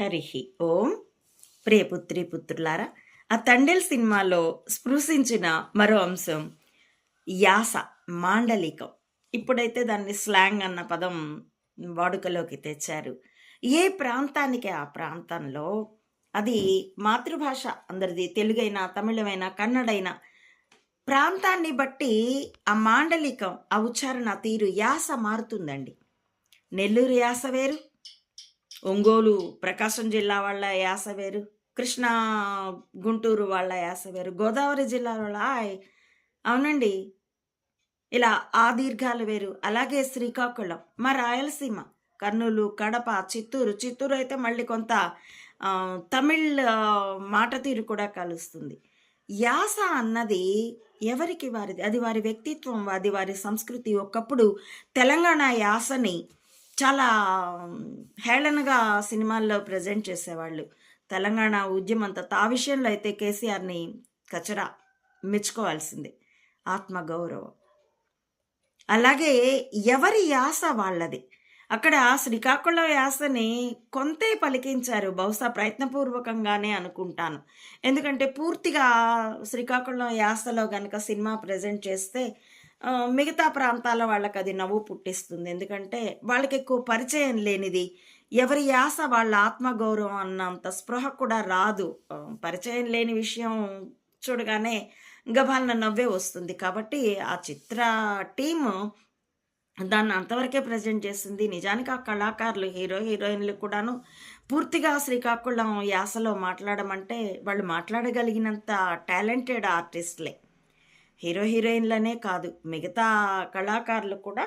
హరి. ఓం. ప్రియపుత్రి పుత్రులారా ఆ తండెల్ సినిమాలో స్పృశించిన మరో అంశం యాస మాండలికం. ఇప్పుడైతే దాన్ని స్లాంగ్ అన్న పదం వాడుకలోకి తెచ్చారు. ఏ ప్రాంతానికి ఆ ప్రాంతంలో? అది మాతృభాష అందరిది తెలుగైనా తమిళమైనా కన్నడైనా. ప్రాంతాన్ని బట్టి ఆ మాండలికం ఆ ఉచ్చారణ తీరు యాస మారుతుందండి. నెల్లూరు యాస వేరు ఒంగోలు ప్రకాశం జిల్లా వాళ్ళ యాస వేరు కృష్ణా గుంటూరు వాళ్ళ యాస వేరు గోదావరి జిల్లా వాళ్ళ అవునండి. ఇలా ఆ దీర్ఘాలు వేరు. అలాగే శ్రీకాకుళం మా రాయలసీమ కర్నూలు కడప చిత్తూరు. చిత్తూరు అయితే మళ్ళీ కొంత తమిళ్ మాట తీరు కూడా కలుస్తుంది. యాస అన్నది ఎవరికి వారిది? అది వారి వ్యక్తిత్వం అది వారి సంస్కృతి. ఒకప్పుడు తెలంగాణ యాసని చాలా హేళనగా సినిమాల్లో ప్రజెంట్ చేసేవాళ్ళు. తెలంగాణ ఉద్యమంతా ఆ విషయంలో అయితే కేసీఆర్ని కచరా మెచ్చుకోవాల్సిందే. ఆత్మగౌరవం. అలాగే ఎవరి యాస వాళ్ళది? అక్కడ శ్రీకాకుళం యాసని కొంతే పలికించారు. బహుశా ప్రయత్నపూర్వకంగానే అనుకుంటాను. ఎందుకంటే పూర్తిగా శ్రీకాకుళం యాసలో గనక సినిమా ప్రజెంట్ చేస్తే మిగతా ప్రాంతాల వాళ్ళకి అది నవ్వు పుట్టిస్తుంది. ఎందుకంటే వాళ్ళకి ఎక్కువ పరిచయం లేనిది ఎవరి యాస వాళ్ళ ఆత్మగౌరవం అన్నంత స్పృహ కూడా రాదు. పరిచయం లేని విషయం చూడగానే గబాలన నవ్వే వస్తుంది. కాబట్టి ఆ చిత్ర టీము దాన్ని అంతవరకే ప్రజెంట్ చేసింది. నిజానికి ఆ కళాకారులు హీరో హీరోయిన్లు కూడాను పూర్తిగా శ్రీకాకుళం యాసలో మాట్లాడమంటే వాళ్ళు మాట్లాడగలిగినంత టాలెంటెడ్ ఆర్టిస్ట్లే. హీరో హీరోయిన్లనే కాదు మిగతా కళాకారులు కూడా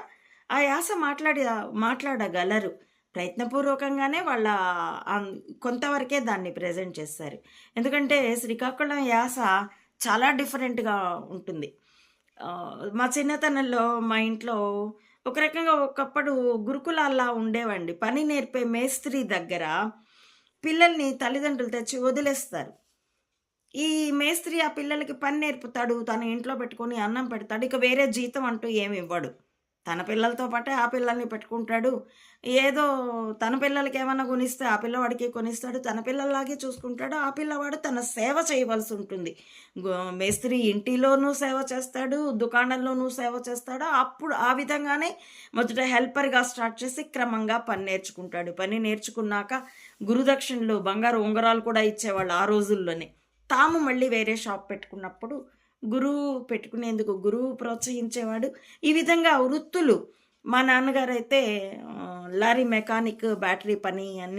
ఆ యాస మాట్లాడి మాట్లాడగలరు. ప్రయత్నపూర్వకంగానే వాళ్ళ కొంతవరకే దాన్ని ప్రజెంట్ చేస్తారు. ఎందుకంటే శ్రీకాకుళం యాస చాలా డిఫరెంట్గా ఉంటుంది. మా చిన్నతనంలో మా ఇంట్లో ఒక రకంగా ఒకప్పుడు గురుకులాల్లా ఉండేవండి. పని నేర్పే మేస్త్రి దగ్గర పిల్లల్ని తల్లిదండ్రులు తెచ్చి వదిలేస్తారు. ఈ మేస్త్రి ఆ పిల్లలకి పని నేర్పుతాడు తన ఇంట్లో పెట్టుకొని అన్నం పెడతాడు ఇక వేరే జీతం అంటూ ఏమి ఇవ్వడు. తన పిల్లలతో పాటే ఆ పిల్లల్ని పెట్టుకుంటాడు. ఏదో తన పిల్లలకి ఏమైనా కొనిస్తే ఆ పిల్లవాడికి కొనిస్తాడు తన పిల్లల్లాగే చూసుకుంటాడు ఆ పిల్లవాడు తన సేవ చేయవలసి ఉంటుంది. మేస్త్రి ఇంటిలోనూ సేవ చేస్తాడు దుకాణంలోనూ సేవ చేస్తాడు అప్పుడు ఆ విధంగానే మొదట హెల్పర్గా స్టార్ట్ చేసి క్రమంగా పని నేర్చుకుంటాడు. పని నేర్చుకున్నాక గురుదక్షిణలు బంగారు ఉంగరాలు కూడా ఇచ్చేవాళ్ళు ఆ రోజుల్లోనే. తాము మళ్ళీ వేరే షాప్ పెట్టుకున్నప్పుడు గురువు పెట్టుకునేందుకు గురువు ప్రోత్సహించేవాడు. ఈ విధంగా వృత్తులు మా నాన్నగారు అయితే లారీ మెకానిక్ బ్యాటరీ పని అన్నీ